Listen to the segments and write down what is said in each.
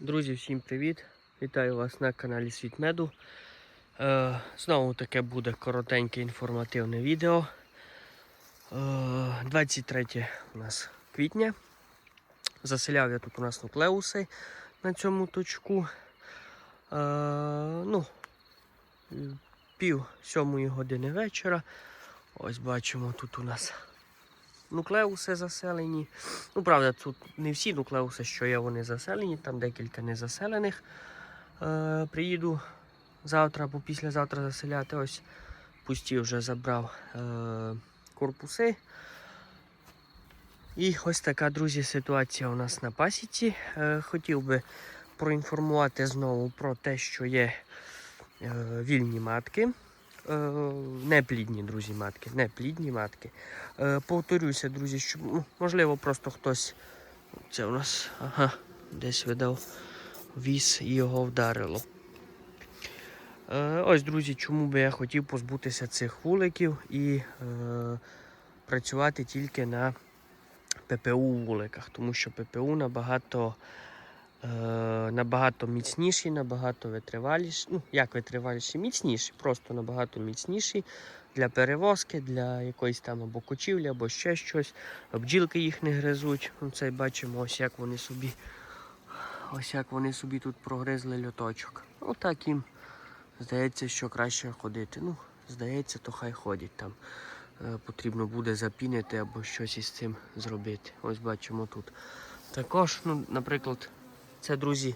Друзі, всім привіт! Вітаю вас на каналі Світ Меду. Е, знову таке буде коротеньке інформативне відео. Е, 23 у нас квітня. Заселяв я тут у нас нуклеуси на цьому точку. Е, ну, пів сьомої години вечора. Ось бачимо, тут у нас нуклеуси заселені. Ну, правда, тут не всі нуклеуси, що є, вони заселені, там декілька незаселених. Е, приїду завтра або післязавтра заселяти. Ось пусті вже забрав е, корпуси. І ось така, друзі, ситуація у нас на пасіці. Е, хотів би проінформувати знову про те, що є е, вільні матки. Е, неплідні, друзі, матки, неплідні матки. Е, повторюся, друзі, що ну, можливо просто хтось. Це у нас ага, десь видав віз і його вдарило. Е, ось, друзі, чому би я хотів позбутися цих вуликів і е, працювати тільки на ППУ вуликах, тому що ППУ набагато, е, набагато міцніші, набагато витриваліші. Ну, як витриваліші, міцніші, просто набагато міцніші для перевозки, для якоїсь там або кочівлі, або ще щось. Бджілки їх не гризуть. Ну, Це бачимо, ось як вони собі. Ось як вони собі тут прогризли льоточок. Отак їм здається, що краще ходити. Ну, здається, то хай ходять там. Е, Потрібно буде запінити або щось із цим зробити. Ось бачимо тут. Також, ну, наприклад, це, друзі,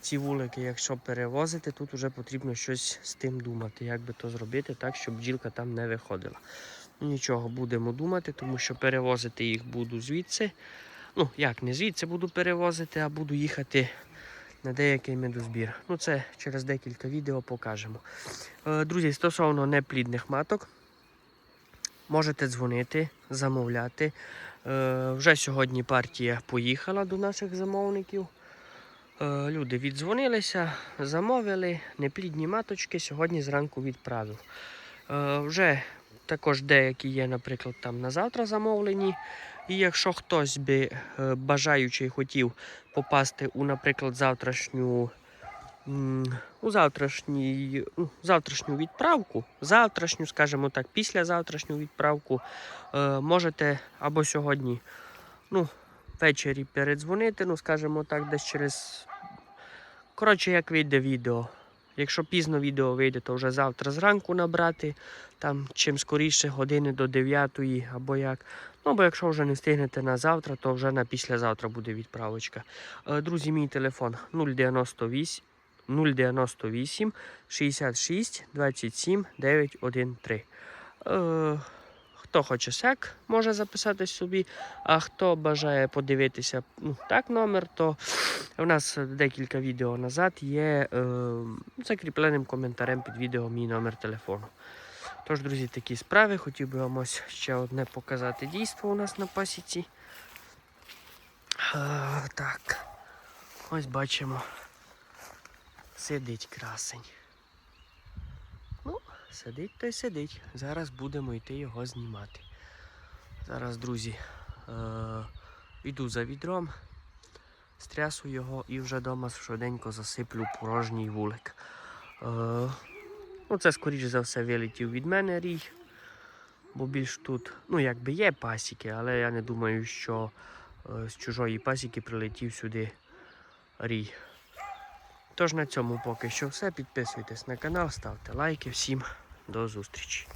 ці вулики, якщо перевозити, тут вже потрібно щось з тим думати, як би то зробити, так, щоб бджілка там не виходила. Ну, Нічого будемо думати, тому що перевозити їх буду звідси. Ну, як не звідси буду перевозити, а буду їхати на деякий медозбір. Ну, це через декілька відео покажемо. Е, Друзі, стосовно неплідних маток, можете дзвонити, замовляти. Е, Вже сьогодні партія поїхала до наших замовників. Е, Люди віддзвонилися, замовили неплідні маточки, сьогодні зранку відправив. Е, Вже також деякі є, наприклад, там на завтра замовлені. І якщо хтось би е, бажаючий хотів попасти у, наприклад, завтрашню, у завтрашній, ну, завтрашню відправку, завтрашню, скажімо так, післязавтрашню відправку, е, можете або сьогодні, ну, ввечері передзвонити, ну, скажімо так, десь через. Коротше, як вийде відео. Якщо пізно відео вийде, то вже завтра зранку набрати. Там чим скоріше години до 9 або як. Ну, бо якщо вже не встигнете на завтра, то вже на післязавтра буде відправочка. Е, Друзі, мій телефон 098 098 66 27 913. Е, Хто хоче сек, може записати собі, а хто бажає подивитися ну, так номер, то у нас декілька відео назад є е, закріпленим коментарем під відео мій номер телефону. Тож, друзі, такі справи. Хотів би вам ось ще одне показати дійство у нас на пасіці. А, так. Ось бачимо. Сидить красень. Сидить то й сидить. Зараз будемо йти його знімати. Зараз, друзі, е- йду за відром, стрясу його і вже вдома швиденько засиплю порожній вулик. Е- Ну, це, скоріш за все, вилетів від мене рій. Бо більш тут, ну, якби є пасіки, але я не думаю, що е, з чужої пасіки прилетів сюди рій. Тож на цьому поки що все. Підписуйтесь на канал, ставте лайки. Всім до зустрічі.